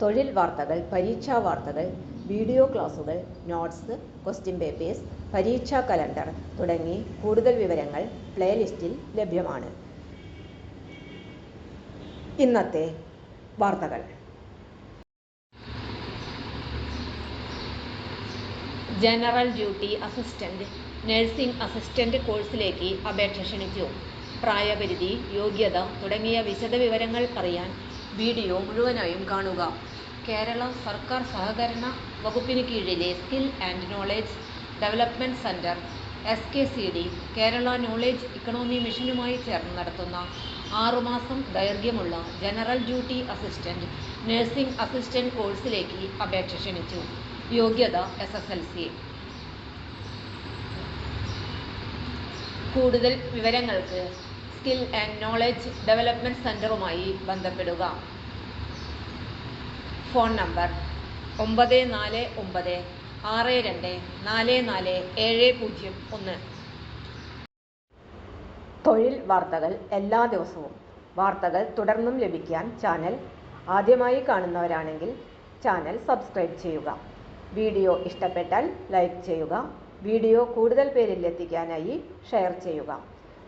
തൊഴിൽ വാർത്തകൾ പരീക്ഷാ വാർത്തകൾ വീഡിയോ ക്ലാസുകൾ നോട്ട്സ് ക്വസ്റ്റ്യൻ പേപ്പേഴ്സ് പരീക്ഷാ കലണ്ടർ തുടങ്ങി കൂടുതൽ വിവരങ്ങൾ പ്ലേലിസ്റ്റിൽ ലഭ്യമാണ്. ഇന്നത്തെ വാർത്തകൾ. General duty assistant nursing assistant കോഴ്സിലേക്ക് അപേക്ഷ ക്ഷണിച്ചു. പ്രായപരിധി യോഗ്യത തുടങ്ങിയ വിശദവിവരങ്ങൾ അറിയാൻ വീഡിയോ മുഴുവനായും കാണുക. കേരള സർക്കാർ സഹകരണ വകുപ്പിന് കീഴിലെ skill and knowledge development centre S K C D Kerala knowledge economy മിഷനുമായി ചേർന്ന് നടത്തുന്ന ആറുമാസം ദൈർഘ്യമുള്ള general duty assistant nursing assistant കോഴ്സിലേക്ക് അപേക്ഷ ക്ഷണിച്ചു. യോഗ്യത എസ് എസ് എൽ സി കൂടുതൽ വിവരങ്ങൾക്ക് സ്കിൽ ആൻഡ് നോളജ് ഡെവലപ്മെന്റ് സെന്ററുമായി ബന്ധപ്പെടുക. ഫോൺ നമ്പർ ഒമ്പത് നാല് ഒമ്പത് ആറ് രണ്ട് നാല് നാല് ഏഴ് പൂജ്യം ഒന്ന്. തൊഴിൽ വാർത്തകൾ എല്ലാ ദിവസവും. വാർത്തകൾ തുടർന്നും ലഭിക്കാൻ ചാനൽ ആദ്യമായി കാണുന്നവരാണെങ്കിൽ ചാനൽ സബ്സ്ക്രൈബ് ചെയ്യുക. വീഡിയോ ഇഷ്ടപ്പെട്ടാൽ ലൈക്ക് ചെയ്യുക. വീഡിയോ കൂടുതൽ പേരിൽ എത്തിക്കാനായി ഷെയർ ചെയ്യുക.